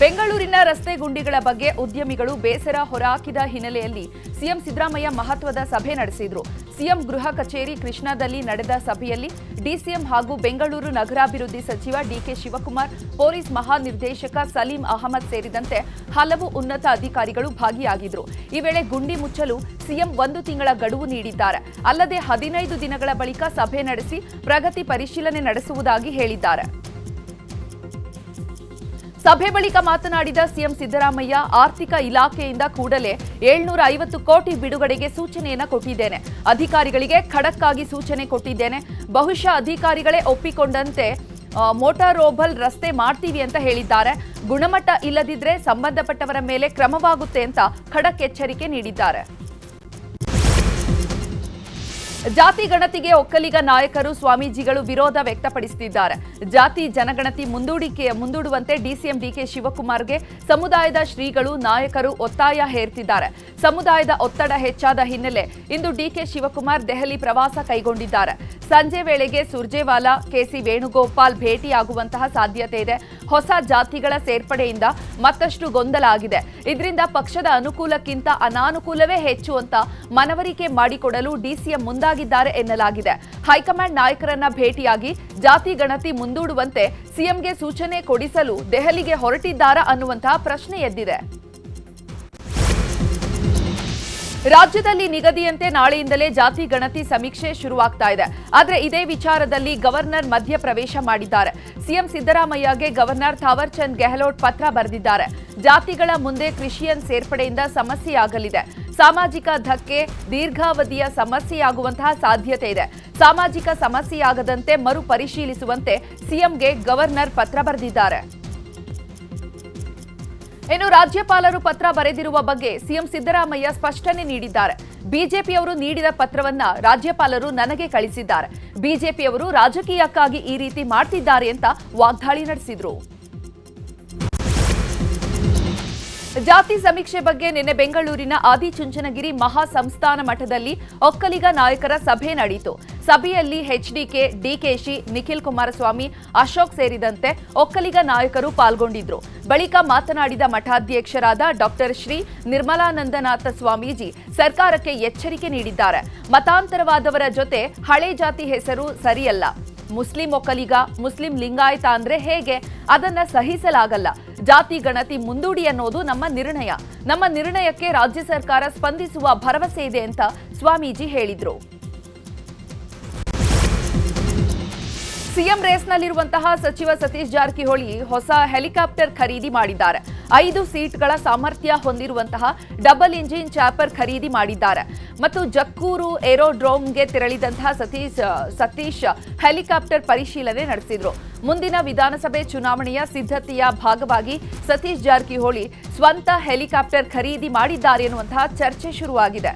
ಬೆಂಗಳೂರಿನ ರಸ್ತೆ ಗುಂಡಿಗಳ ಬಗ್ಗೆ ಉದ್ಯಮಿಗಳು ಬೇಸರ ಹೊರಹಾಕಿದ ಹಿನ್ನೆಲೆಯಲ್ಲಿ ಸಿಎಂ ಸಿದ್ದರಾಮಯ್ಯ ಮಹತ್ವದ ಸಭೆ ನಡೆಸಿದ್ರು. ಸಿಎಂ ಗೃಹ ಕಚೇರಿ ಕೃಷ್ಣಾದಲ್ಲಿ ನಡೆದ ಸಭೆಯಲ್ಲಿ ಡಿಸಿಎಂ ಹಾಗೂ ಬೆಂಗಳೂರು ನಗರಾಭಿವೃದ್ಧಿ ಸಚಿವ ಡಿಕೆ ಶಿವಕುಮಾರ್, ಪೊಲೀಸ್ ಮಹಾನಿರ್ದೇಶಕ ಸಲೀಂ ಅಹಮದ್ ಸೇರಿದಂತೆ ಹಲವು ಉನ್ನತ ಅಧಿಕಾರಿಗಳು ಭಾಗಿಯಾಗಿದ್ದರು ಈ ವೇಳೆ ಗುಂಡಿ ಮುಚ್ಚಲು ಸಿಎಂ ಒಂದು ತಿಂಗಳ ಗಡುವು ನೀಡಿದ್ದಾರೆ. ಅಲ್ಲದೆ ಹದಿನೈದು ದಿನಗಳ ಬಳಿಕ ಸಭೆ ನಡೆಸಿ ಪ್ರಗತಿ ಪರಿಶೀಲನೆ ನಡೆಸುವುದಾಗಿ ಹೇಳಿದ್ದಾರೆ. ಸಭೆ ಬಳಿಕ ಮಾತನಾಡಿದ ಸಿಎಂ ಸಿದ್ದರಾಮಯ್ಯ, ಆರ್ಥಿಕ ಇಲಾಖೆಯಿಂದ ಕೂಡಲೇ ಏಳ್ನೂರ ಐವತ್ತು ಕೋಟಿ ಬಿಡುಗಡೆಗೆ ಸೂಚನೆಯನ್ನು ಕೊಟ್ಟಿದ್ದೇನೆ. ಅಧಿಕಾರಿಗಳಿಗೆ ಖಡಕ್ ಸೂಚನೆ ಕೊಟ್ಟಿದ್ದೇನೆ. ಬಹುಶಃ ಅಧಿಕಾರಿಗಳೇ ಒಪ್ಪಿಕೊಂಡಂತೆ ಮೋಟಾರೋಬಲ್ ರಸ್ತೆ ಮಾಡ್ತೀವಿ ಅಂತ ಹೇಳಿದ್ದಾರೆ. ಗುಣಮಟ್ಟ ಇಲ್ಲದಿದ್ರೆ ಸಂಬಂಧಪಟ್ಟವರ ಮೇಲೆ ಕ್ರಮವಾಗುತ್ತೆ ಅಂತ ಖಡಕ್ ಎಚ್ಚರಿಕೆ ನೀಡಿದ್ದಾರೆ. ಜಾತಿ ಗಣತಿಗೆ ಒಕ್ಕಲಿಗ ನಾಯಕರು ಸ್ವಾಮೀಜಿಗಳು ವಿರೋಧ ವ್ಯಕ್ತಪಡಿಸುತ್ತಿದ್ದಾರೆ. ಜಾತಿ ಜನಗಣತಿ ಮುಂದೂಡಿಕೆ ಮುಂದೂಡುವಂತೆ ಡಿಸಿಎಂ ಡಿಕೆ ಶಿವಕುಮಾರ್ಗೆ ಸಮುದಾಯದ ಶ್ರೀಗಳು ನಾಯಕರು ಒತ್ತಾಯ ಹೇರ್ತಿದ್ದಾರೆ. ಸಮುದಾಯದ ಒತ್ತಡ ಹೆಚ್ಚಾದ ಹಿನ್ನೆಲೆ ಇಂದು ಡಿಕೆ ಶಿವಕುಮಾರ್ ದೆಹಲಿ ಪ್ರವಾಸ ಕೈಗೊಂಡಿದ್ದಾರೆ. ಸಂಜೆ ವೇಳೆಗೆ ಸುರ್ಜೇವಾಲಾ ಕೆಸಿ ವೇಣುಗೋಪಾಲ್ ಭೇಟಿಯಾಗುವಂತಹ ಸಾಧ್ಯತೆ ಇದೆ. ಹೊಸ ಜಾತಿಗಳ ಸೇರ್ಪಡೆಯಿಂದ ಮತ್ತಷ್ಟು ಗೊಂದಲ ಆಗಿದೆ. ಇದರಿಂದ ಪಕ್ಷದ ಅನುಕೂಲಕ್ಕಿಂತ ಅನಾನುಕೂಲವೇ ಹೆಚ್ಚು ಅಂತ ಮನವರಿಕೆ ಮಾಡಿಕೊಡಲು ಡಿಸಿಎಂ ಮುಂದಾಗಿದ್ದಾರೆ ಎನ್ನಲಾಗಿದೆ. ಹೈಕಮಾಂಡ್ ನಾಯಕರನ್ನ ಭೇಟಿಯಾಗಿ ಜಾತಿ ಗಣತಿ ಮುಂದೂಡುವಂತೆ ಸಿಎಂಗೆ ಸೂಚನೆ ಕೊಡಿಸಲು ದೆಹಲಿಗೆ ಹೊರಟಿದ್ದಾರಾ ಅನ್ನುವಂತಹ ಪ್ರಶ್ನೆ ಎದ್ದಿದೆ. ರಾಜ್ಯದಲ್ಲಿ ನಿಗದಿಯಂತೆ ನಾಳೆಯಿಂದಲೇ ಜಾತಿ ಗಣತಿ ಸಮೀಕ್ಷೆ ಶುರುವಾಗ್ತಾ ಇದೆ. ಆದರೆ ಇದೇ ವಿಚಾರದಲ್ಲಿ ಗವರ್ನರ್ ಮಧ್ಯ ಪ್ರವೇಶ ಮಾಡಿದ್ದಾರೆ. ಸಿಎಂ ಸಿದ್ದರಾಮಯ್ಯಗೆ ಗವರ್ನರ್ ಥಾವರ್ ಚಂದ್ ಗೆಹ್ಲೋಟ್ ಪತ್ರ ಬರೆದಿದ್ದಾರೆ. ಜಾತಿಗಳ ಮುಂದೆ ಕ್ರಿಶಿಯನ್ ಸೇರ್ಪಡೆಯಿಂದ ಸಮಸ್ಯೆಯಾಗಲಿದೆ. ಸಾಮಾಜಿಕ ಧಕ್ಕೆ, ದೀರ್ಘಾವಧಿಯ ಸಮಸ್ಯೆಯಾಗುವಂತಹ ಸಾಧ್ಯತೆ ಇದೆ. ಸಾಮಾಜಿಕ ಸಮಸ್ಯೆಯಾಗದಂತೆ ಮರು ಪರಿಶೀಲಿಸುವಂತೆ ಸಿಎಂಗೆ ಗವರ್ನರ್ ಪತ್ರ ಬರೆದಿದ್ದಾರೆ. ಇನ್ನು ರಾಜ್ಯಪಾಲರು ಪತ್ರ ಬರೆದಿರುವ ಬಗ್ಗೆ ಸಿಎಂ ಸಿದ್ದರಾಮಯ್ಯ ಸ್ಪಷ್ಟನೆ ನೀಡಿದ್ದಾರೆ. ಬಿಜೆಪಿಯವರು ನೀಡಿದ ಪತ್ರವನ್ನ ರಾಜ್ಯಪಾಲರು ನನಗೆ ಕಳಿಸಿದ್ದಾರೆ. ಬಿಜೆಪಿಯವರು ರಾಜಕೀಯಕ್ಕಾಗಿ ಈ ರೀತಿ ಮಾಡ್ತಿದ್ದಾರೆ ಅಂತ ವಾಗ್ದಾಳಿ ನಡೆಸಿದ್ರು. ಜಾತಿ ಸಮೀಕ್ಷೆ ಬಗ್ಗೆ ನಿನ್ನೆ ಬೆಂಗಳೂರಿನ ಆದಿಚುಂಚನಗಿರಿ ಮಹಾ ಸಂಸ್ಥಾನ ಮಠದಲ್ಲಿ ಒಕ್ಕಲಿಗ ನಾಯಕರ ಸಭೆ ನಡೆಯಿತು. ಸಭೆಯಲ್ಲಿ ಎಚ್ಡಿಕೆ ಡಿಕೆಶಿ ನಿಖಿಲ್ ಕುಮಾರಸ್ವಾಮಿ, ಅಶೋಕ್ ಸೇರಿದಂತೆ ಒಕ್ಕಲಿಗ ನಾಯಕರು ಪಾಲ್ಗೊಂಡಿದ್ರು. ಬಳಿಕ ಮಾತನಾಡಿದ ಮಠಾಧ್ಯಕ್ಷರಾದ ಡಾಕ್ಟರ್ ಶ್ರೀ ನಿರ್ಮಲಾನಂದನಾಥ ಸ್ವಾಮೀಜಿ ಸರ್ಕಾರಕ್ಕೆ ಎಚ್ಚರಿಕೆ ನೀಡಿದ್ದಾರೆ. ಮತಾಂತರವಾದವರ ಜೊತೆ ಹಳೆ ಜಾತಿ ಹೆಸರು ಸರಿಯಲ್ಲ. ಮುಸ್ಲಿಂ ಒಕ್ಕಲಿಗ, ಮುಸ್ಲಿಂ ಲಿಂಗಾಯತ ಅಂದ್ರೆ ಹೇಗೆ? ಅದನ್ನ ಸಹಿಸಲಾಗಲ್ಲ. ಜಾತಿ ಗಣತಿ ಮುಂದೂಡಿ ಅನ್ನೋದು ನಮ್ಮ ನಿರ್ಣಯ. ನಮ್ಮ ನಿರ್ಣಯಕ್ಕೆ ರಾಜ್ಯ ಸರ್ಕಾರ ಸ್ಪಂದಿಸುವ ಭರವಸೆ ಇದೆ ಅಂತ ಸ್ವಾಮೀಜಿ ಹೇಳಿದ್ರು. ಸಿಎಂ ರೇಸ್ನಲ್ಲಿರುವಂತಹ ಸಚಿವ ಸತೀಶ್ ಜಾರಕಿಹೊಳಿ ಹೊಸ ಹೆಲಿಕಾಪ್ಟರ್ ಖರೀದಿ ಮಾಡಿದ್ದಾರೆ. ಐದು ಸೀಟ್ಗಳ ಸಾಮರ್ಥ್ಯ ಹೊಂದಿರುವಂತಹ ಡಬಲ್ ಇಂಜಿನ್ ಚಾಪರ್ ಖರೀದಿ ಮಾಡಿದ್ದಾರೆ. ಮತ್ತು ಜಕ್ಕೂರು ಏರೋಡ್ರೋಮ್ಗೆ ತೆರಳಿದಂತಹ ಸತೀಶ್ ಸತೀಶ್ ಹೆಲಿಕಾಪ್ಟರ್ ಪರಿಶೀಲನೆ ನಡೆಸಿದ್ರು. ಮುಂದಿನ ವಿಧಾನಸಭೆ ಚುನಾವಣೆಯ ಸಿದ್ಧತೆಯ ಭಾಗವಾಗಿ ಸತೀಶ್ ಜಾರಕಿಹೊಳಿ ಸ್ವಂತ ಹೆಲಿಕಾಪ್ಟರ್ ಖರೀದಿ ಮಾಡಿದ್ದಾರೆ ಎನ್ನುವಂತಹ ಚರ್ಚೆ ಶುರುವಾಗಿದೆ.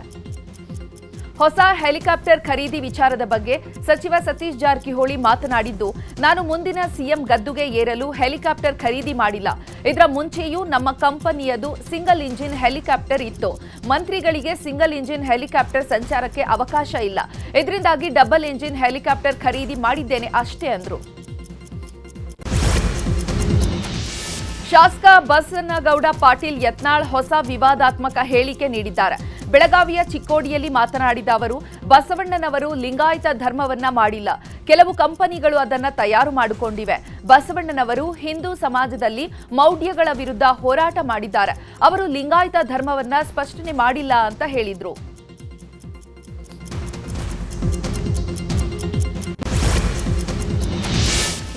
ಹೊಸ ಹೆಲಿಕಾಪ್ಟರ್ ಖರೀದಿ ವಿಚಾರದ ಬಗ್ಗೆ ಸಚಿವ ಸತೀಶ್ ಜಾರಕಿಹೊಳಿ ಮಾತನಾಡಿದ್ದು, ನಾನು ಮುಂದಿನ ಸಿಎಂ ಗದ್ದುಗೆ ಏರಲು ಹೆಲಿಕಾಪ್ಟರ್ ಖರೀದಿ ಮಾಡಿಲ್ಲ. ಇದರ ಮುಂಚೆಯೂ ನಮ್ಮ ಕಂಪನಿಯದು ಸಿಂಗಲ್ ಇಂಜಿನ್ ಹೆಲಿಕಾಪ್ಟರ್ ಇತ್ತು. ಮಂತ್ರಿಗಳಿಗೆ ಸಿಂಗಲ್ ಇಂಜಿನ್ ಹೆಲಿಕಾಪ್ಟರ್ ಸಂಚಾರಕ್ಕೆ ಅವಕಾಶ ಇಲ್ಲ. ಇದರಿಂದಾಗಿ ಡಬಲ್ ಇಂಜಿನ್ ಹೆಲಿಕಾಪ್ಟರ್ ಖರೀದಿ ಮಾಡಿದ್ದೇನೆ ಅಷ್ಟೇ ಅಂದ್ರು. ಶಾಸಕ ಬಸನಗೌಡ ಪಾಟೀಲ್ ಯತ್ನಾಳ್ ಹೊಸ ವಿವಾದಾತ್ಮಕ ಹೇಳಿಕೆ ನೀಡಿದ್ದಾರೆ. ಬೆಳಗಾವಿಯ ಚಿಕ್ಕೋಡಿಯಲ್ಲಿ ಮಾತನಾಡಿದ ಅವರು, ಬಸವಣ್ಣನವರು ಲಿಂಗಾಯತ ಧರ್ಮವನ್ನ ಮಾಡಿಲ್ಲ. ಕೆಲವು ಕಂಪನಿಗಳು ಅದನ್ನ ತಯಾರು ಮಾಡಿಕೊಂಡಿವೆ. ಬಸವಣ್ಣನವರು ಹಿಂದೂ ಸಮಾಜದಲ್ಲಿ ಮೌಢ್ಯಗಳ ವಿರುದ್ಧ ಹೋರಾಟ ಮಾಡಿದ್ದಾರೆ. ಅವರು ಲಿಂಗಾಯತ ಧರ್ಮವನ್ನ ಸ್ಪಷ್ಟನೆ ಮಾಡಿಲ್ಲ ಅಂತ ಹೇಳಿದ್ರು.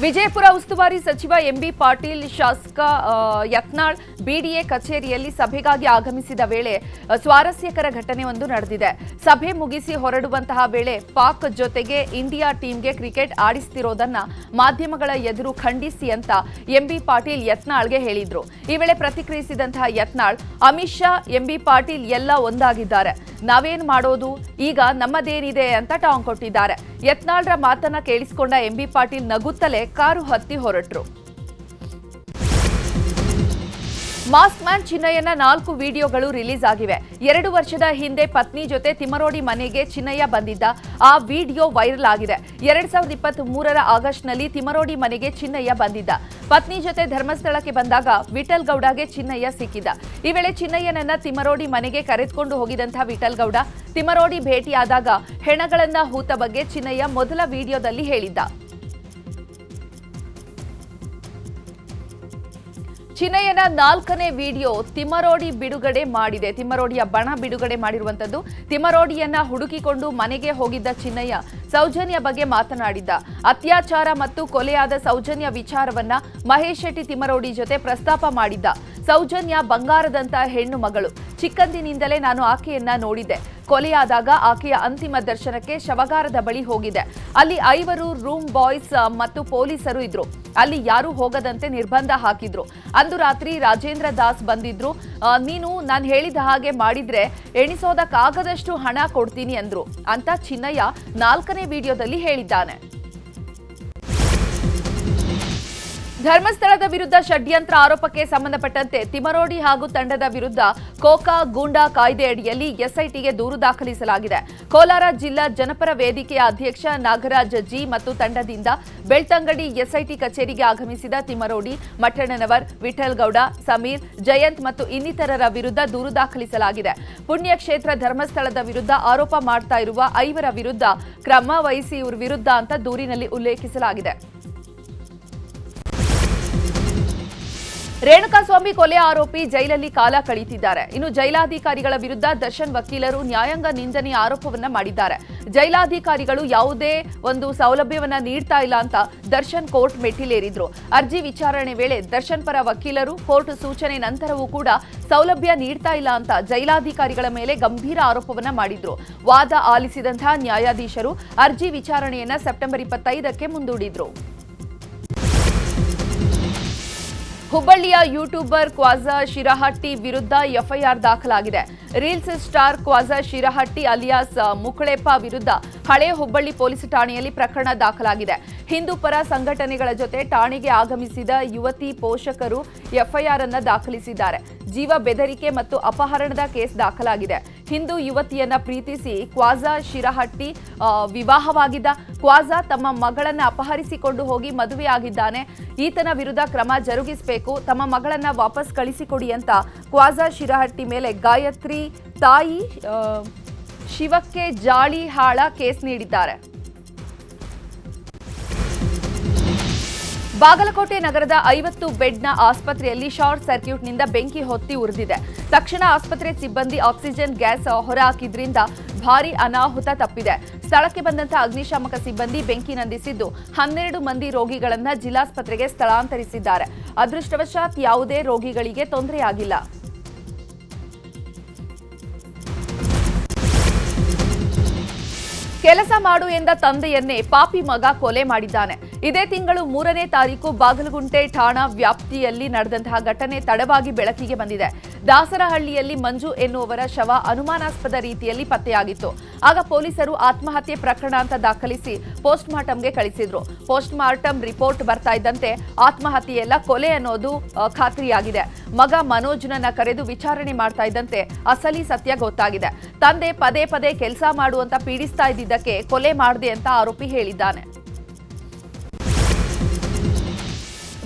ವಿಜಯಪುರ ಉಸ್ತುವಾರಿ ಸಚಿವ ಎಂಬಿ ಪಾಟೀಲ್ ಶಾಸಕ ಯತ್ನಾಳ್ ಬಿಡಿಎ ಕಚೇರಿಯಲ್ಲಿ ಸಭೆಗಾಗಿ ಆಗಮಿಸಿದ ವೇಳೆ ಸ್ವಾರಸ್ಯಕರ ಘಟನೆ ಒಂದು ನಡೆದಿದೆ. ಸಭೆ ಮುಗಿಸಿ ಹೊರಡುವಂತಹ ವೇಳೆ ಪಾಕ್ ಜೊತೆಗೆ ಇಂಡಿಯಾ ಟೀಮ್ಗೆ ಕ್ರಿಕೆಟ್ ಆಡಿಸ್ತಿರೋದನ್ನ ಮಾಧ್ಯಮಗಳ ಎದುರು ಖಂಡಿಸಿ ಅಂತ ಎಂಬಿ ಪಾಟೀಲ್ ಯತ್ನಾಳ್ಗೆ ಹೇಳಿದ್ರು. ಈ ವೇಳೆ ಪ್ರತಿಕ್ರಿಯಿಸಿದಂತಹ ಯತ್ನಾಳ್, ಅಮಿತ್ ಶಾ ಎಂಬಿ ಪಾಟೀಲ್ ಎಲ್ಲ ಒಂದಾಗಿದ್ದಾರೆ. ನಾವೇನ್ ಮಾಡೋದು? ಈಗ ನಮ್ಮದೇನಿದೆ ಅಂತ ಟಾಂಗ್ ಕೊಟ್ಟಿದ್ದಾರೆ. ಯತ್ನಾಳ್ರ ಮಾತನ್ನ ಕೇಳಿಸಿಕೊಂಡ ಎಂಬಿ ಪಾಟೀಲ್ ನಗುತ್ತಲೇ ಕಾರು ಹತ್ತಿ ಹೊರಟ್ರು. ಮಾಸ್ಕ್ ಮ್ಯಾನ್ ಚಿನ್ನಯ್ಯನ ನಾಲ್ಕು ವಿಡಿಯೋಗಳು ರಿಲೀಸ್ ಆಗಿವೆ. ಎರಡು ವರ್ಷದ ಹಿಂದೆ ಪತ್ನಿ ಜೊತೆ ತಿಮರೋಡಿ ಮನೆಗೆ ಚಿನ್ನಯ್ಯ ಬಂದಿದ್ದ ಆ ವಿಡಿಯೋ ವೈರಲ್ ಆಗಿದೆ. ಎರಡ್ ಸಾವಿರದ ಇಪ್ಪತ್ತ್ ಮೂರರ ಆಗಸ್ಟ್ನಲ್ಲಿ ತಿಮರೋಡಿ ಮನೆಗೆ ಚಿನ್ನಯ್ಯ ಬಂದಿದ್ದ. ಪತ್ನಿ ಜೊತೆ ಧರ್ಮಸ್ಥಳಕ್ಕೆ ಬಂದಾಗ ವಿಠಲ್ ಗೌಡಗೆ ಚಿನ್ನಯ್ಯ ಸಿಕ್ಕಿದ್ದ ಈ ವೇಳೆ ಚಿನ್ನಯ್ಯನನ್ನ ತಿಮರೋಡಿ ಮನೆಗೆ ಕರೆದುಕೊಂಡು ಹೋಗಿದಂತಹ ವಿಠಲ್ ಗೌಡ ತಿಮರೋಡಿ ಭೇಟಿಯಾದಾಗ ಹೆಣಗಳನ್ನ ಹೂತ ಬಗ್ಗೆ ಚಿನ್ನಯ್ಯ ಮೊದಲ ವಿಡಿಯೋದಲ್ಲಿ ಹೇಳಿದ್ದ. ಚಿನ್ನಯ್ಯನ ನಾಲ್ಕನೇ ವಿಡಿಯೋ ತಿಮ್ಮರೋಡಿ ಬಿಡುಗಡೆ ಮಾಡಿದೆ. ತಿಮ್ಮರೋಡಿಯ ಬಣ ಬಿಡುಗಡೆ ಮಾಡಿರುವಂಥದ್ದು ತಿಮ್ಮರೋಡಿಯನ್ನ ಹುಡುಕಿಕೊಂಡು ಮನೆಗೆ ಹೋಗಿದ್ದ ಚಿನ್ನಯ್ಯ ಸೌಜನ್ಯ ಬಗ್ಗೆ ಮಾತನಾಡಿದ್ದ ಅತ್ಯಾಚಾರ ಮತ್ತು ಕೊಲೆಯಾದ ಸೌಜನ್ಯ ವಿಚಾರವನ್ನ ಮಹೇಶ್ ಶೆಟ್ಟಿ ತಿಮರೋಡಿ ಜೊತೆ ಪ್ರಸ್ತಾಪ ಮಾಡಿದ್ದ. ಸೌಜನ್ಯ ಬಂಗಾರದಂತ ಹೆಣ್ಣು ಮಗಳು. ಚಿಕ್ಕಂದಿನಿಂದಲೇ ನಾನು ಆಕೆಯನ್ನ ನೋಡಿದ್ದೆ. ಕೊಲೆಯಾದಾಗ ಆಕೆಯ ಅಂತಿಮ ದರ್ಶನಕ್ಕೆ ಶವಗಾರದ ಬಳಿ ಹೋಗಿದೆ. ಅಲ್ಲಿ ಐವರು ರೂಮ್ ಬಾಯ್ಸ್ ಮತ್ತು ಪೊಲೀಸರು ಇದ್ರು. ಅಲ್ಲಿ ಯಾರು ಹೋಗದಂತೆ ನಿರ್ಬಂಧ ಹಾಕಿದ್ರು. ಅಂದು ರಾತ್ರಿ ರಾಜೇಂದ್ರ ದಾಸ್ ಬಂದಿದ್ರು. ನೀನು ನಾನು ಹೇಳಿದ ಹಾಗೆ ಮಾಡಿದ್ರೆ ಎಣಿಸೋದಕ್ಕಾಗದಷ್ಟು ಹಣ ಕೊಡ್ತೀನಿ ಅಂದ್ರು. ಅಂತ ಚಿನ್ನಯ್ಯ ನಾಲ್ಕನೇ ವಿಡಿಯೋದಲ್ಲಿ ಹೇಳಿದ್ದಾನೆ. ಧರ್ಮಸ್ಥಳದ ವಿರುದ್ಧ ಷಡ್ಯಂತ್ರ ಆರೋಪಕ್ಕೆ ಸಂಬಂಧಪಟ್ಟಂತೆ ತಿಮರೋಡಿ ಹಾಗೂ ತಂಡದ ವಿರುದ್ಧ ಕೋಕಾ ಗೂಂಡಾ ಕಾಯ್ದೆ ಅಡಿಯಲ್ಲಿ ಎಸ್ಐಟಿಗೆ ದೂರು ದಾಖಲಿಸಲಾಗಿದೆ. ಕೋಲಾರ ಜಿಲ್ಲಾ ಜನಪರ ವೇದಿಕೆಯ ಅಧ್ಯಕ್ಷ ನಾಗರಾಜ್ ಜಿ ಮತ್ತು ತಂಡದಿಂದ ಬೆಳ್ತಂಗಡಿ ಎಸ್ಐಟಿ ಕಚೇರಿಗೆ ಆಗಮಿಸಿದ ತಿಮರೋಡಿ, ಮಠಣ್ಣನವರ್, ವಿಠಲ್ಗೌಡ, ಸಮೀರ್, ಜಯಂತ್ ಮತ್ತು ಇನ್ನಿತರರ ವಿರುದ್ಧ ದೂರು ದಾಖಲಿಸಲಾಗಿದೆ. ಪುಣ್ಯಕ್ಷೇತ್ರ ಧರ್ಮಸ್ಥಳದ ವಿರುದ್ಧ ಆರೋಪ ಮಾಡ್ತಾ ಇರುವ ಐವರ ವಿರುದ್ಧ ಕ್ರಮ ವಹಿಸಿ ಇವ್ರ ವಿರುದ್ಧ ಅಂತ ದೂರಿನಲ್ಲಿ ಉಲ್ಲೇಖಿಸಲಾಗಿದೆ. ರೇಣುಕಾಸ್ವಾಮಿ ಕೊಲೆ ಆರೋಪಿ ಜೈಲಲ್ಲಿ ಕಾಲ ಕಳೀತಿದ್ದಾರೆ. ಇನ್ನು ಜೈಲಾಧಿಕಾರಿಗಳ ವಿರುದ್ಧ ದರ್ಶನ್ ವಕೀಲರು ನ್ಯಾಯಾಂಗ ನಿಂದನೆ ಆರೋಪವನ್ನ ಮಾಡಿದ್ದಾರೆ. ಜೈಲಾಧಿಕಾರಿಗಳು ಯಾವುದೇ ಒಂದು ಸೌಲಭ್ಯವನ್ನ ನೀಡ್ತಾ ಇಲ್ಲ ಅಂತ ದರ್ಶನ್ ಕೋರ್ಟ್ ಮೆಟ್ಟಿಲೇರಿದ್ರು. ಅರ್ಜಿ ವಿಚಾರಣೆ ವೇಳೆ ದರ್ಶನ್ ಪರ ವಕೀಲರು ಕೋರ್ಟ್ ಸೂಚನೆ ನಂತರವೂ ಕೂಡ ಸೌಲಭ್ಯ ನೀಡ್ತಾ ಇಲ್ಲ ಅಂತ ಜೈಲಾಧಿಕಾರಿಗಳ ಮೇಲೆ ಗಂಭೀರ ಆರೋಪವನ್ನ ಮಾಡಿದ್ರು. ವಾದ ಆಲಿಸಿದಂತಹ ನ್ಯಾಯಾಧೀಶರು ಅರ್ಜಿ ವಿಚಾರಣೆಯನ್ನ ಸೆಪ್ಟೆಂಬರ್ ಇಪ್ಪತ್ತೈದಕ್ಕೆ ಮುಂದೂಡಿದ್ರು. ಹುಬ್ಬಳ್ಳಿಯ ಯೂಟ್ಯೂಬರ್ ಕ್ವಾಜಾ ಶಿರಹಟ್ಟಿ ವಿರುದ್ಧ ಎಫ್ಐಆರ್ ದಾಖಲಾಗಿದೆ. Reels star Khwaja Shirahatti alias Mukaleppa ವಿರುದ್ಧ ಹಳೆ ಹುಬ್ಬಳ್ಳಿ ಪೊಲೀಸ್ ಠಾಣೆಯಲ್ಲಿ ಪ್ರಕರಣ ದಾಖಲಾಗಿದೆ. ಹಿಂದೂ ಪರ ಸಂಘಟನೆಗಳ ಜೊತೆ ಠಾಣೆಗೆ ಆಗಮಿಸಿದ ಯುವತಿ ಪೋಷಕರು ಎಫ್ಐಆರ್ ಅನ್ನು ದಾಖಲಿಸಿದ್ದಾರೆ. ಜೀವ ಬೆದರಿಕೆ ಮತ್ತು ಅಪಹರಣದ ಕೇಸ್ ದಾಖಲಾಗಿದೆ. ಹಿಂದೂ ಯುವತಿಯನ್ನ ಪ್ರೀತಿಸಿ ಕ್ವಾಜಾ ಶಿರಹಟ್ಟಿ ವಿವಾಹವಾಗಿದ್ದ ಕ್ವಾಜಾ ತಮ್ಮ ಮಗಳನ್ನ ಅಪಹರಿಸಿಕೊಂಡು ಹೋಗಿ ಮದುವೆಯಾಗಿದ್ದಾನೆ ಈತನ ವಿರುದ್ಧ ಕ್ರಮ ಜರುಗಿಸಬೇಕು, ತಮ್ಮ ಮಗಳನ್ನ ವಾಪಸ್ ಕಳಿಸಿಕೊಡಿ ಅಂತ ಕ್ವಾಜಾ ಶಿರಹಟ್ಟಿ ಮೇಲೆ ಗಾಯತ್ರಿ ತಾಯಿ ಶಿವಕ್ಕೆ ಜಾಳಿ ಹಾಳ ಕೇಸ್ ನೀಡಿದ್ದಾರೆ. ಬಾಗಲಕೋಟೆ ನಗರದ ಐವತ್ತು ಬೆಡ್ನ ಆಸ್ಪತ್ರೆಯಲ್ಲಿ ಶಾರ್ಟ್ ಸರ್ಕ್ಯೂಟ್ನಿಂದ ಬೆಂಕಿ ಹೊತ್ತಿ ಉರಿದಿದೆ. ತಕ್ಷಣ ಆಸ್ಪತ್ರೆ ಸಿಬ್ಬಂದಿ ಆಕ್ಸಿಜನ್ ಗ್ಯಾಸ್ ಹೊರಹಾಕಿದ್ರಿಂದ ಭಾರಿ ಅನಾಹುತ ತಪ್ಪಿದೆ. ಸ್ಥಳಕ್ಕೆ ಬಂದಂತಹ ಅಗ್ನಿಶಾಮಕ ಸಿಬ್ಬಂದಿ ಬೆಂಕಿ ನಂದಿಸಿದ್ದು ಹನ್ನೆರಡು ಮಂದಿ ರೋಗಿಗಳನ್ನು ಜಿಲ್ಲಾಸ್ಪತ್ರೆಗೆ ಸ್ಥಳಾಂತರಿಸಿದ್ದಾರೆ. ಅದೃಷ್ಟವಶಾತ್ ಯಾವುದೇ ರೋಗಿಗಳಿಗೆ ತೊಂದರೆಯಾಗಿಲ್ಲ. ಕೆಲಸ ಮಾಡು ಎಂದ ತಂದೆಯನ್ನೇ ಪಾಪಿ ಮಗ ಕೊಲೆ ಮಾಡಿದ್ದಾನೆ. ಇದೇ ತಿಂಗಳು ಮೂರನೇ ತಾರೀಕು ಬಾಗಲಗುಂಟೆ ಠಾಣಾ ವ್ಯಾಪ್ತಿಯಲ್ಲಿ ನಡೆದಂತಹ ಘಟನೆ ತಡವಾಗಿ ಬೆಳಕಿಗೆ ಬಂದಿದೆ. ದಾಸರಹಳ್ಳಿಯಲ್ಲಿ ಮಂಜು ಎನ್ನುವವರ ಶವ ಅನುಮಾನಾಸ್ಪದ ರೀತಿಯಲ್ಲಿ ಪತ್ತೆಯಾಗಿತ್ತು. ಆಗ ಪೊಲೀಸರು ಆತ್ಮಹತ್ಯೆ ಪ್ರಕರಣ ಅಂತ ದಾಖಲಿಸಿ ಪೋಸ್ಟ್ ಮಾರ್ಟಂಗೆ ಕಳಿಸಿದ್ರು. ಪೋಸ್ಟ್ ಮಾರ್ಟಂ ರಿಪೋರ್ಟ್ ಬರ್ತಾ ಇದ್ದಂತೆ ಆತ್ಮಹತ್ಯೆಯಲ್ಲ ಕೊಲೆ ಅನ್ನೋದು ಖಾತ್ರಿಯಾಗಿದೆ. ಮಗ ಮನೋಜ್ನನ್ನ ಕರೆದು ವಿಚಾರಣೆ ಮಾಡ್ತಾ ಇದ್ದಂತೆ ಅಸಲಿ ಸತ್ಯ ಗೊತ್ತಾಗಿದೆ. ತಂದೆ ಪದೇ ಪದೇ ಕೆಲಸ ಮಾಡುವಂತ ಪೀಡಿಸ್ತಾ ಇದ್ದಿದ್ದಕ್ಕೆ ಕೊಲೆ ಮಾಡಿದೆ ಅಂತ ಆರೋಪಿ ಹೇಳಿದ್ದಾನೆ.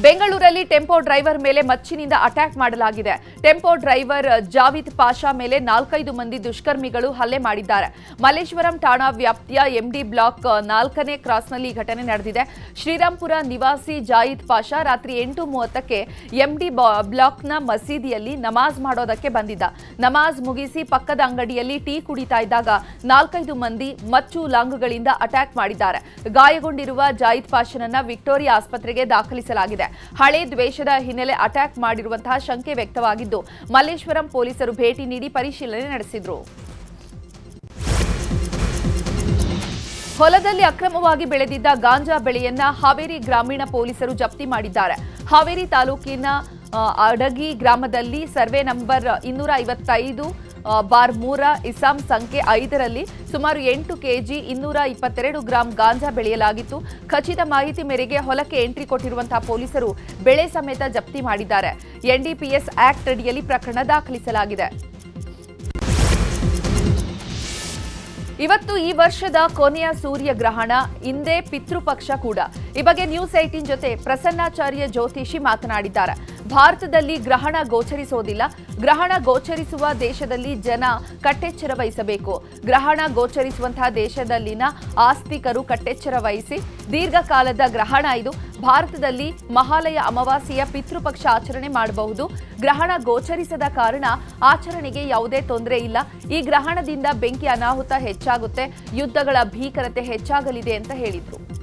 ಬೆಂಗಳೂರಲ್ಲಿ ಟೆಂಪೋ ಡ್ರೈವರ್ ಮೇಲೆ ಮಚ್ಚಿನಿಂದ ಅಟ್ಯಾಕ್ ಮಾಡಲಾಗಿದೆ. ಟೆಂಪೋ ಡ್ರೈವರ್ ಜಾವಿದ್ ಪಾಷಾ ಮೇಲೆ ನಾಲ್ಕೈದು ಮಂದಿ ದುಷ್ಕರ್ಮಿಗಳು ಹಲ್ಲೆ ಮಾಡಿದ್ದಾರೆ. ಮಲ್ಲೇಶ್ವರಂ ಠಾಣಾ ವ್ಯಾಪ್ತಿಯ ಎಂಡಿ ಬ್ಲಾಕ್ ನಾಲ್ಕನೇ ಕ್ರಾಸ್ನಲ್ಲಿ ಈ ಘಟನೆ ನಡೆದಿದೆ. ಶ್ರೀರಾಂಪುರ ನಿವಾಸಿ ಜಾಯಿದ್ ಪಾಷಾ ರಾತ್ರಿ ಎಂಟು ಮೂವತ್ತಕ್ಕೆ ಎಂಡಿ ಬ್ಲಾಕ್ನ ಮಸೀದಿಯಲ್ಲಿ ನಮಾಜ್ ಮಾಡೋದಕ್ಕೆ ಬಂದಿದ್ದ. ನಮಾಜ್ ಮುಗಿಸಿ ಪಕ್ಕದ ಅಂಗಡಿಯಲ್ಲಿ ಟೀ ಕುಡಿತಾ ಇದ್ದಾಗ ನಾಲ್ಕೈದು ಮಂದಿ ಮಚ್ಚು ಲಾಂಗ್ಗಳಿಂದ ಅಟ್ಯಾಕ್ ಮಾಡಿದ್ದಾರೆ. ಗಾಯಗೊಂಡಿರುವ ಜಾಯಿದ್ ಪಾಷನನ್ನ ವಿಕ್ಟೋರಿಯಾ ಆಸ್ಪತ್ರೆಗೆ ದಾಖಲಿಸಲಾಗಿದೆ. ಹಳೆ ದ್ವೇಷದ ಹಿನ್ನೆಲೆ ಅಟ್ಯಾಕ್ ಮಾಡಿರುವಂತಹ ಶಂಕೆ ವ್ಯಕ್ತವಾಗಿದ್ದು, ಮಲ್ಲೇಶ್ವರಂ ಪೊಲೀಸರು ಭೇಟಿ ನೀಡಿ ಪರಿಶೀಲನೆ ನಡೆಸಿದ್ರು. ಹೊಲದಲ್ಲಿ ಅಕ್ರಮವಾಗಿ ಬೆಳೆದಿದ್ದ ಗಾಂಜಾ ಬೆಳೆಯನ್ನ ಹಾವೇರಿ ಗ್ರಾಮೀಣ ಪೊಲೀಸರು ಜಪ್ತಿ ಮಾಡಿದ್ದಾರೆ. ಹಾವೇರಿ ತಾಲೂಕಿನ ಅಡಗಿ ಗ್ರಾಮದಲ್ಲಿ ಸರ್ವೆ ನಂಬರ್ ಇನ್ನೂರ ಐವತ್ತೈದು ಬಾರ್ ಮೂರ, ಇಸಾಂ ಸಂಖ್ಯೆ ಐದರಲ್ಲಿ ಸುಮಾರು ಎಂಟು ಕೆಜಿ ಇನ್ನೂರ ಇಪ್ಪತ್ತೆರಡು ಗ್ರಾಂ ಗಾಂಜಾ ಬೆಳೆಯಲಾಗಿತ್ತು. ಖಚಿತ ಮಾಹಿತಿ ಮೇರೆಗೆ ಹೊಲಕ್ಕೆ ಎಂಟ್ರಿ ಕೊಟ್ಟಿರುವಂತಹ ಪೊಲೀಸರು ಬೆಳೆ ಸಮೇತ ಜಪ್ತಿ ಮಾಡಿದ್ದಾರೆ. ಎನ್ಡಿಪಿಎಸ್ ಆಕ್ಟ್ ಅಡಿಯಲ್ಲಿ ಪ್ರಕರಣ ದಾಖಲಿಸಲಾಗಿದೆ. ಇವತ್ತು ಈ ವರ್ಷದ ಕೊನೆಯ ಸೂರ್ಯ ಗ್ರಹಣ ಇಂದೇ ಪಿತೃಪಕ್ಷ ಕೂಡ. ಈ ಬಗ್ಗೆ ನ್ಯೂಸ್ ಏಟೀನ್ ಜೊತೆ ಪ್ರಸನ್ನಾಚಾರ್ಯ ಜ್ಯೋತಿಷಿ ಮಾತನಾಡಿದ್ದಾರೆ. ಭಾರತದಲ್ಲಿ ಗ್ರಹಣ ಗೋಚರಿಸೋದಿಲ್ಲ. ಗ್ರಹಣ ಗೋಚರಿಸುವ ದೇಶದಲ್ಲಿ ಜನ ಕಟ್ಟೆಚ್ಚರ ವಹಿಸಬೇಕು. ಗ್ರಹಣ ಗೋಚರಿಸುವಂತಹ ದೇಶದಲ್ಲಿನ ಆಸ್ತಿಕರು ಕಟ್ಟೆಚ್ಚರ ವಹಿಸಿ, ದೀರ್ಘಕಾಲದ ಗ್ರಹಣ ಇದು. ಭಾರತದಲ್ಲಿ ಮಹಾಲಯ ಅಮಾವಾಸ್ಯೆಯ ಪಿತೃಪಕ್ಷ ಆಚರಣೆ ಮಾಡಬಹುದು. ಗ್ರಹಣ ಗೋಚರಿಸದ ಕಾರಣ ಆಚರಣೆಗೆ ಯಾವುದೇ ತೊಂದರೆ ಇಲ್ಲ. ಈ ಗ್ರಹಣದಿಂದ ಬೆಂಕಿ ಅನಾಹುತ ಹೆಚ್ಚಾಗುತ್ತೆ. ಯುದ್ಧಗಳ ಭೀಕರತೆ ಹೆಚ್ಚಾಗಲಿದೆ ಅಂತ ಹೇಳಿದ್ರು.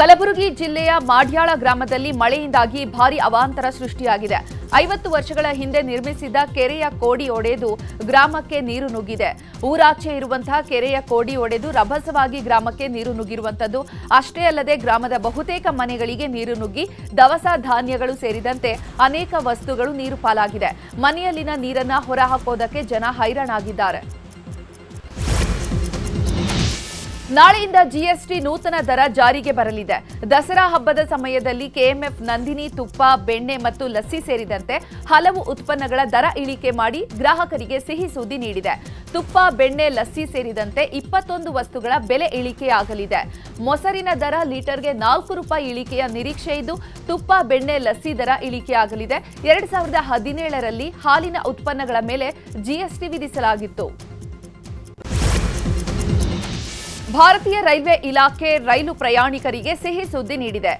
ಕಲಬುರಗಿ ಜಿಲ್ಲೆಯ ಮಾಡ್ಯಾಳ ಗ್ರಾಮದಲ್ಲಿ ಮಳೆಯಿಂದಾಗಿ ಭಾರಿ ಅವಾಂತರ ಸೃಷ್ಟಿಯಾಗಿದೆ. ಐವತ್ತು ವರ್ಷಗಳ ಹಿಂದೆ ನಿರ್ಮಿಸಿದ್ದ ಕೆರೆಯ ಕೋಡಿ ಒಡೆದು ಗ್ರಾಮಕ್ಕೆ ನೀರು ನುಗ್ಗಿದೆ. ಊರಾಚೆ ಇರುವಂತಹ ಕೆರೆಯ ಕೋಡಿ ಒಡೆದು ರಭಸವಾಗಿ ಗ್ರಾಮಕ್ಕೆ ನೀರು ನುಗ್ಗಿರುವಂಥದ್ದು. ಅಷ್ಟೇ ಅಲ್ಲದೆ ಗ್ರಾಮದ ಬಹುತೇಕ ಮನೆಗಳಿಗೆ ನೀರು ನುಗ್ಗಿ ದವಸ ಧಾನ್ಯಗಳು ಸೇರಿದಂತೆ ಅನೇಕ ವಸ್ತುಗಳು ನೀರು ಪಾಲಾಗಿದೆ. ಮನೆಯಲ್ಲಿನ ನೀರನ್ನ ಹೊರಹಾಕೋದಕ್ಕೆ ಜನ ಹೈರಾಣಾಗಿದ್ದಾರೆ. ನಾಳೆಯಿಂದ ಜಿಎಸ್ಟಿ ನೂತನ ದರ ಜಾರಿಗೆ ಬರಲಿದೆ. ದಸರಾ ಹಬ್ಬದ ಸಮಯದಲ್ಲಿ ಕೆಎಂಎಫ್ ನಂದಿನಿ, ತುಪ್ಪ, ಬೆಣ್ಣೆ ಮತ್ತು ಲಸ್ಸಿ ಸೇರಿದಂತೆ ಹಲವು ಉತ್ಪನ್ನಗಳ ದರ ಇಳಿಕೆ ಮಾಡಿ ಗ್ರಾಹಕರಿಗೆ ಸಿಹಿ ಸುದ್ದಿ ನೀಡಿದೆ. ತುಪ್ಪ, ಬೆಣ್ಣೆ, ಲಸ್ಸಿ ಸೇರಿದಂತೆ ಇಪ್ಪತ್ತೊಂದು ವಸ್ತುಗಳ ಬೆಲೆ ಇಳಿಕೆಯಾಗಲಿದೆ. ಮೊಸರಿನ ದರ ಲೀಟರ್ಗೆ ನಾಲ್ಕು ರೂಪಾಯಿ ಇಳಿಕೆಯ ನಿರೀಕ್ಷೆ ಇದ್ದು, ತುಪ್ಪ, ಬೆಣ್ಣೆ, ಲಸ್ಸಿ ದರ ಇಳಿಕೆಯಾಗಲಿದೆ. ಎರಡ್ ಸಾವಿರದ ಹದಿನೇಳರಲ್ಲಿ ಹಾಲಿನ ಉತ್ಪನ್ನಗಳ ಮೇಲೆ ಜಿಎಸ್ಟಿ ವಿಧಿಸಲಾಗಿತ್ತು. ಭಾರತೀಯ ರೈಲ್ವೆ ಇಲಾಖೆ ರೈಲು ಪ್ರಯಾಣಿಕರಿಗೆ ಸಿಹಿ ಸುದ್ದಿ ನೀಡಿದೆ.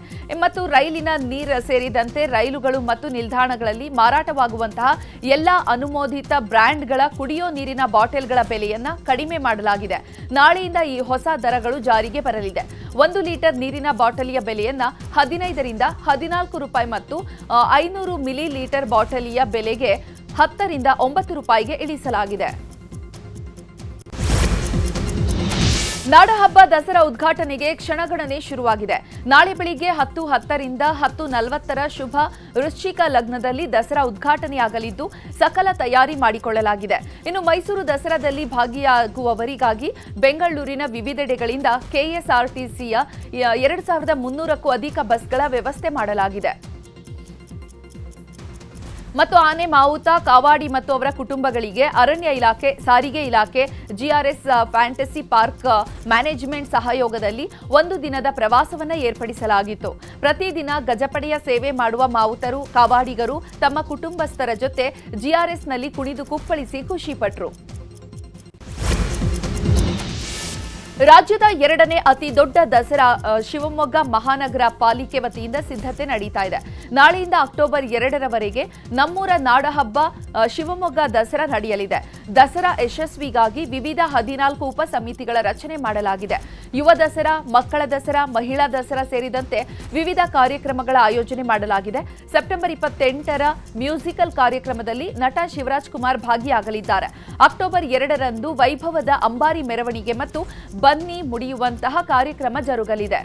ಮತ್ತು ರೈಲಿನ ನೀರು ಸೇರಿದಂತೆ ರೈಲುಗಳು ಮತ್ತು ನಿಲ್ದಾಣಗಳಲ್ಲಿ ಮಾರಾಟವಾಗುವಂತಹ ಎಲ್ಲಾ ಅನುಮೋದಿತ ಬ್ರ್ಯಾಂಡ್ಗಳ ಕುಡಿಯೋ ನೀರಿನ ಬಾಟಲ್ಗಳ ಬೆಲೆಯನ್ನ ಕಡಿಮೆ ಮಾಡಲಾಗಿದೆ. ನಾಳೆಯಿಂದ ಈ ಹೊಸ ದರಗಳು ಜಾರಿಗೆ ಬರಲಿದೆ. ಒಂದು ಲೀಟರ್ ನೀರಿನ ಬಾಟಲಿಯ ಬೆಲೆಯನ್ನ ಹದಿನೈದರಿಂದ ಹದಿನಾಲ್ಕು ರೂಪಾಯಿ ಮತ್ತು ಐನೂರು ಮಿಲಿ ಲೀಟರ್ ಬಾಟಲಿಯ ಬೆಲೆಗೆ ಹತ್ತರಿಂದ ಒಂಬತ್ತು ರೂಪಾಯಿಗೆ ಇಳಿಸಲಾಗಿದೆ. ನಾಡಹಬ್ಬ ದಸರಾ ಉದ್ಘಾಟನೆಗೆ ಕ್ಷಣಗಣನೆ ಶುರುವಾಗಿದೆ. ನಾಳೆ ಬೆಳಿಗ್ಗೆ ಹತ್ತು ಹತ್ತರಿಂದ ಹತ್ತು ನಲವತ್ತರ ಶುಭ. ವೃಶ್ಚಿಕ ಲಗ್ನದಲ್ಲಿ ದಸರಾ ಉದ್ಘಾಟನೆಯಾಗಲಿದ್ದು ಸಕಲ ತಯಾರಿ ಮಾಡಿಕೊಳ್ಳಲಾಗಿದೆ. ಇನ್ನು ಮೈಸೂರು ದಸರಾದಲ್ಲಿ ಭಾಗಿಯಾಗುವವರಿಗಾಗಿ ಬೆಂಗಳೂರಿನ ವಿವಿಧೆಡೆಗಳಿಂದ ಕೆಎಸ್ಆರ್ಟಿಸಿಯ ಎರಡು ಸಾವಿರದ ಮುನ್ನೂರಕ್ಕೂ ಅಧಿಕ ಬಸ್ಗಳ ವ್ಯವಸ್ಥೆ ಮಾಡಲಾಗಿದೆ. ಮತ್ತು ಆನೆ, ಮಾವುತ, ಕಾವಾಡಿ ಮತ್ತು ಅವರ ಕುಟುಂಬಗಳಿಗೆ ಅರಣ್ಯ ಇಲಾಖೆ, ಸಾರಿಗೆ ಇಲಾಖೆ, ಜಿಆರ್ಎಸ್ ಫ್ಯಾಂಟಸಿ ಪಾರ್ಕ್ ಮ್ಯಾನೇಜ್ಮೆಂಟ್ ಸಹಯೋಗದಲ್ಲಿ ಒಂದು ದಿನದ ಪ್ರವಾಸವನ್ನು ಏರ್ಪಡಿಸಲಾಗಿತ್ತು. ಪ್ರತಿದಿನ ಗಜಪಡೆಯ ಸೇವೆ ಮಾಡುವ ಮಾವುತರು, ಕಾವಾಡಿಗರು ತಮ್ಮ ಕುಟುಂಬಸ್ಥರ ಜೊತೆ ಜಿಆರ್ಎಸ್ನಲ್ಲಿ ಕುಣಿದು ಕುಪ್ಪಳಿಸಿ ಖುಷಿಪಟ್ರು ರಾಜ್ಯದ ಎರಡನೇ ಅತಿ ದೊಡ್ಡ ದಸರಾ ಶಿವಮೊಗ್ಗ ಮಹಾನಗರ ಪಾಲಿಕೆ ವತಿಯಿಂದ ಸಿದ್ಧತೆ ನಡೀತಾ ಇದೆ. ನಾಳೆಯಿಂದ ಅಕ್ಟೋಬರ್ ಎರಡರವರೆಗೆ ನಮ್ಮೂರ ನಾಡಹಬ್ಬ ಶಿವಮೊಗ್ಗ ದಸರಾ ನಡೆಯಲಿದೆ. ದಸರಾ ಯಶಸ್ವಿಗಾಗಿ ವಿವಿಧ ಹದಿನಾಲ್ಕು ಉಪ ಸಮಿತಿಗಳ ರಚನೆ ಮಾಡಲಾಗಿದೆ. ಯುವ ದಸರಾ, ಮಕ್ಕಳ ದಸರಾ, ಮಹಿಳಾ ದಸರಾ ಸೇರಿದಂತೆ ವಿವಿಧ ಕಾರ್ಯಕ್ರಮಗಳ ಆಯೋಜನೆ ಮಾಡಲಾಗಿದೆ. ಸೆಪ್ಟೆಂಬರ್ ಇಪ್ಪತ್ತೆಂಟರ ಮ್ಯೂಸಿಕಲ್ ಕಾರ್ಯಕ್ರಮದಲ್ಲಿ ನಟ ಶಿವರಾಜ್ ಕುಮಾರ್ ಭಾಗಿಯಾಗಲಿದ್ದಾರೆ. ಅಕ್ಟೋಬರ್ ಎರಡರಂದು ವೈಭವದ ಅಂಬಾರಿ ಮೆರವಣಿಗೆ ಮತ್ತು ಬನ್ನಿ ಮುಡಿಯುವಂತಹ ಕಾರ್ಯಕ್ರಮ ಜರುಗಲಿದೆ.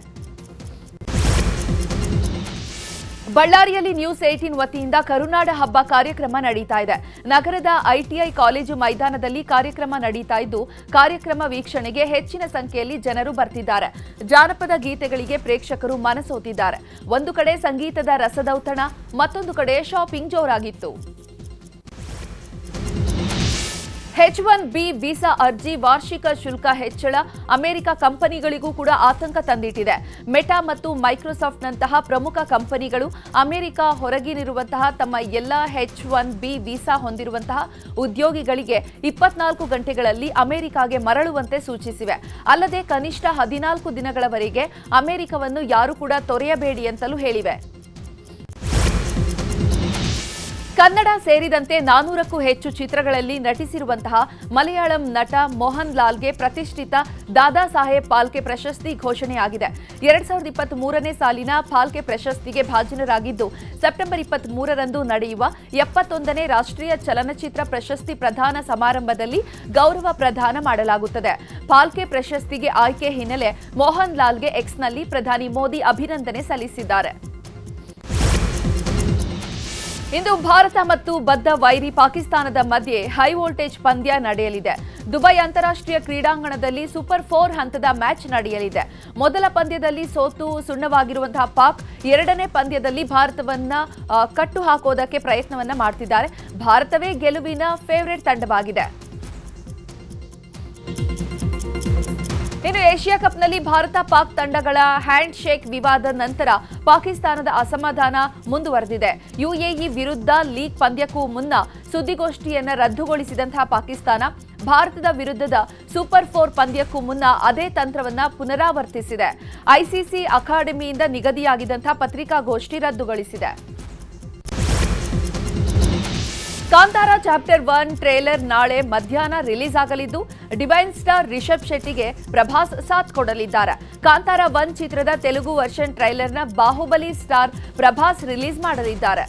ಬಳ್ಳಾರಿಯಲ್ಲಿ ನ್ಯೂಸ್ ಏಟೀನ್ ವತಿಯಿಂದ ಕರುನಾಡ ಹಬ್ಬ ಕಾರ್ಯಕ್ರಮ ನಡೀತಾ ಇದೆ. ನಗರದ ಐಟಿಐ ಕಾಲೇಜು ಮೈದಾನದಲ್ಲಿ ಕಾರ್ಯಕ್ರಮ ನಡೀತಾ ಇದ್ದು, ಕಾರ್ಯಕ್ರಮ ವೀಕ್ಷಣೆಗೆ ಹೆಚ್ಚಿನ ಸಂಖ್ಯೆಯಲ್ಲಿ ಜನರು ಬರ್ತಿದ್ದಾರೆ. ಜಾನಪದ ಗೀತೆಗಳಿಗೆ ಪ್ರೇಕ್ಷಕರು ಮನಸೋತಿದ್ದಾರೆ. ಒಂದು ಕಡೆ ಸಂಗೀತದ ರಸದೌತಣ, ಮತ್ತೊಂದು ಕಡೆ ಶಾಪಿಂಗ್ ಜೋರಾಗಿತ್ತು. ಎಚ್ ಒನ್ ಬಿ ವೀಸಾ ಅರ್ಜಿ ವಾರ್ಷಿಕ ಶುಲ್ಕ ಹೆಚ್ಚಳ. ಅಮೆರಿಕ ಕಂಪನಿಗಳಿಗೂ ಕೂಡ ಆತಂಕ ತಂದಿಟ್ಟಿದೆ. ಮೆಟಾ ಮತ್ತು ಮೈಕ್ರೋಸಾಫ್ಟ್ನಂತಹ ಪ್ರಮುಖ ಕಂಪನಿಗಳು ಅಮೆರಿಕ ಹೊರಗಿನಿರುವಂತಹ ತಮ್ಮ ಎಲ್ಲ ಹೆಚ್ ಒನ್ ಬಿ ವೀಸಾ ಹೊಂದಿರುವಂತಹ ಉದ್ಯೋಗಿಗಳಿಗೆ ಇಪ್ಪತ್ನಾಲ್ಕು ಗಂಟೆಗಳಲ್ಲಿ ಅಮೆರಿಕಾಗೆ ಮರಳುವಂತೆ ಸೂಚಿಸಿವೆ. ಅಲ್ಲದೆ ಕನಿಷ್ಠ ಹದಿನಾಲ್ಕು ದಿನಗಳವರೆಗೆ ಅಮೆರಿಕವನ್ನು ಯಾರು ಕೂಡ ತೊರೆಯಬೇಡಿ ಅಂತಲೂ ಹೇಳಿವೆ. ಕನ್ನಡ ಸೇರಿದಂತೆ ನಾನೂರಕ್ಕೂ ಹೆಚ್ಚು ಚಿತ್ರಗಳಲ್ಲಿ ನಟಿಸಿರುವಂತಹ ಮಲಯಾಳಂ ನಟ ಮೋಹನ್ ಲಾಲ್ಗೆ ಪ್ರತಿಷ್ಠಿತ ದಾದಾ ಸಾಹೇಬ್ ಪಾಲ್ಕೆ ಪ್ರಶಸ್ತಿ ಘೋಷಣೆಯಾಗಿದೆ. ಎರಡ್ ಸಾವಿರದ ಇಪ್ಪತ್ತ್ ಮೂರನೇ ಸಾಲಿನ ಪಾಲ್ಕೆ ಪ್ರಶಸ್ತಿಗೆ ಭಾಜನರಾಗಿದ್ದು, ಸೆಪ್ಟೆಂಬರ್ ಇಪ್ಪತ್ತ್ ಮೂರರಂದು ನಡೆಯುವ ಎಪ್ಪತ್ತೊಂದನೇ ರಾಷ್ಟ್ರೀಯ ಚಲನಚಿತ್ರ ಪ್ರಶಸ್ತಿ ಪ್ರದಾನ ಸಮಾರಂಭದಲ್ಲಿ ಗೌರವ ಪ್ರದಾನ ಮಾಡಲಾಗುತ್ತದೆ. ಪಾಲ್ಕೆ ಪ್ರಶಸ್ತಿಗೆ ಆಯ್ಕೆ ಹಿನ್ನೆಲೆ ಮೋಹನ್ ಲಾಲ್ಗೆ ಎಕ್ಸ್ನಲ್ಲಿ ಪ್ರಧಾನಿ ಮೋದಿ ಅಭಿನಂದನೆ ಸಲ್ಲಿಸಿದ್ದಾರೆ. ಇಂದು ಭಾರತ ಮತ್ತು ಬದ್ಧ ವೈರಿ ಪಾಕಿಸ್ತಾನದ ಮಧ್ಯೆ ಹೈ ವೋಲ್ಟೇಜ್ ಪಂದ್ಯ ನಡೆಯಲಿದೆ. ದುಬೈ ಅಂತಾರಾಷ್ಟ್ರೀಯ ಕ್ರೀಡಾಂಗಣದಲ್ಲಿ ಸೂಪರ್ ಫೋರ್ ಹಂತದ ಮ್ಯಾಚ್ ನಡೆಯಲಿದೆ. ಮೊದಲ ಪಂದ್ಯದಲ್ಲಿ ಸೋತು ಸುಣ್ಣವಾಗಿರುವಂತಹ ಪಾಕ್ ಎರಡನೇ ಪಂದ್ಯದಲ್ಲಿ ಭಾರತವನ್ನ ಕಟ್ಟು ಹಾಕೋದಕ್ಕೆ ಪ್ರಯತ್ನವನ್ನ ಮಾಡ್ತಿದ್ದಾರೆ. ಭಾರತವೇ ಗೆಲುವಿನ ಫೇವರೇಟ್ ತಂಡವಾಗಿದೆ. ಇನ್ನು ಏಷ್ಯಾ ಕಪ್ನಲ್ಲಿ ಭಾರತ ಪಾಕ್ ತಂಡಗಳ ಹ್ಯಾಂಡ್ ಶೇಕ್ ವಿವಾದ ನಂತರ ಪಾಕಿಸ್ತಾನದ ಅಸಮಾಧಾನ ಮುಂದುವರೆದಿದೆ. ಯುಎಇ ವಿರುದ್ಧ ಲೀಗ್ ಪಂದ್ಯಕ್ಕೂ ಮುನ್ನ ಸುದ್ದಿಗೋಷ್ಠಿಯನ್ನು ರದ್ದುಗೊಳಿಸಿದಂತಹ ಪಾಕಿಸ್ತಾನ, ಭಾರತದ ವಿರುದ್ಧದ ಸೂಪರ್ ಫೋರ್ ಪಂದ್ಯಕ್ಕೂ ಮುನ್ನ ಅದೇ ತಂತ್ರವನ್ನ ಪುನರಾವರ್ತಿಸಿದೆ. ಐಸಿಸಿ ಅಕಾಡೆಮಿಯಿಂದ ನಿಗದಿಯಾಗಿದ್ದಂತಹ ಪತ್ರಿಕಾಗೋಷ್ಠಿ ರದ್ದುಗೊಳಿಸಿದೆ. ಕಾಂತಾರ ಚಾಪ್ಟರ್ ಒನ್ ಟ್ರೇಲರ್ ನಾಳೆ ಮಧ್ಯಾಹ್ನ ರಿಲೀಸ್ ಆಗಲಿದ್ದು, ಡಿವೈನ್ ಸ್ಟಾರ್ ರಿಷಬ್ ಶೆಟ್ಟಿಗೆ ಪ್ರಭಾಸ್ ಸಾಥ್ ಕೊಡಲಿದ್ದಾರೆ. ಕಾಂತಾರ ಒನ್ ಚಿತ್ರದ ತೆಲುಗು ವರ್ಷನ್ ಟ್ರೈಲರ್ನ ಬಾಹುಬಲಿ ಸ್ಟಾರ್ ಪ್ರಭಾಸ್ ರಿಲೀಸ್ ಮಾಡಲಿದ್ದಾರೆ.